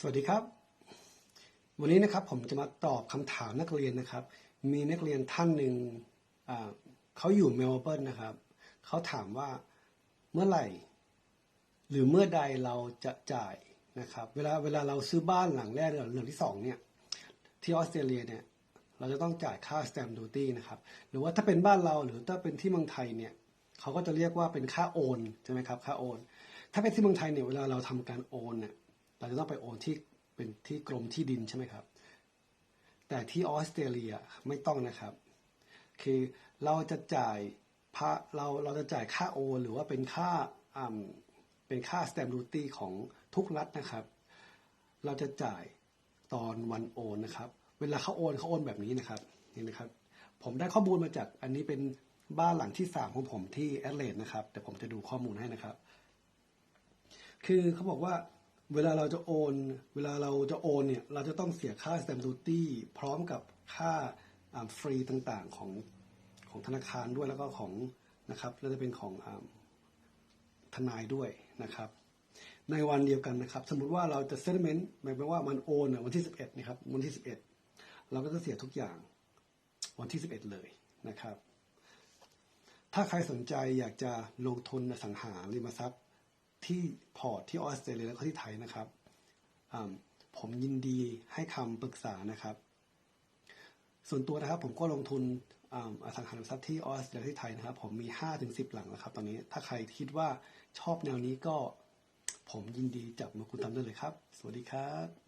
สวัสดีครับ วันนี้นะครับผมจะมาตอบคำถามนักเรียนนะครับ มีนักเรียนท่านหนึ่งเขาอยู่เมลเบิร์นนะครับเขาถามว่าเมื่อไหร่ หรือเมื่อใดเราจะจ่ายนะครับ เวลาเวลาเราซื้อบ้านหลังแรกหรือหลังที่สองเนี่ยที่ออสเตรเลียเนี่ยเราจะต้องจ่ายค่า stamp duty นะครับ หรือว่าถ้าเป็นบ้านเราหรือถ้าเป็นที่เมืองไทยเนี่ยเขาก็จะเรียกว่าเป็นค่าโอนใช่ไหมครับค่าโอน ถ้าเป็นที่เมืองไทยเนี่ยเวลาเราทำการโอนเนี่ย เราจะต้องไปโอนที่เป็นที่กรมที่ดินใช่ไหมครับ แต่ที่ออสเตรเลียไม่ต้องนะครับ คือเราจะจ่ายพระเราเราจะจ่ายค่าโอนหรือว่าเป็นค่าเป็นค่า stamp duty ของทุกรัฐนะครับ เราจะจ่ายตอนวันโอนนะครับ เวลาเขาโอนเขาโอนแบบนี้นะครับนี่นะครับ ผมได้ข้อมูลมาจากอันนี้เป็นบ้านหลังที่สามของผมที่แอดเลดนะครับแต่ผมจะดูข้อมูลให้นะครับ คือเขาบอกว่า เวลาเราจะโอน เวลาเราจะโอนเนี่ย เราจะต้องเสียค่า stamp duty พร้อมกับค่าฟรีต่างๆของของธนาคารด้วยแล้วก็ของนะครับแล้วจะเป็นของอทนายด้วยนะครับ ในวันเดียวกันนะครับ สมมติว่าเราจะ settlement หมายความว่ามันโอนวันที่ 11นะครับวันที่ 11 เราก็จะเสียทุกอย่างวันที่ 11 เลยนะครับ ถ้าใครสนใจอยากจะลงทุนในสังหาริมทรัพย์ ที่พอร์ตที่ออสเตรเลียและก็ที่ไทยนะครับผมยินดีให้คำปรึกษานะครับ ส่วนตัวนะครับผมก็ลงทุนอสังหาริมทรัพย์ที่ออสเตรเลียที่ไทยนะครับ ผมมี5ถึง10 หลังแล้วครับ ตอนนี้ถ้าใครคิดว่าชอบแนวนี้ก็ผมยินดีจับมือคุณทำได้เลยครับ สวัสดีครับ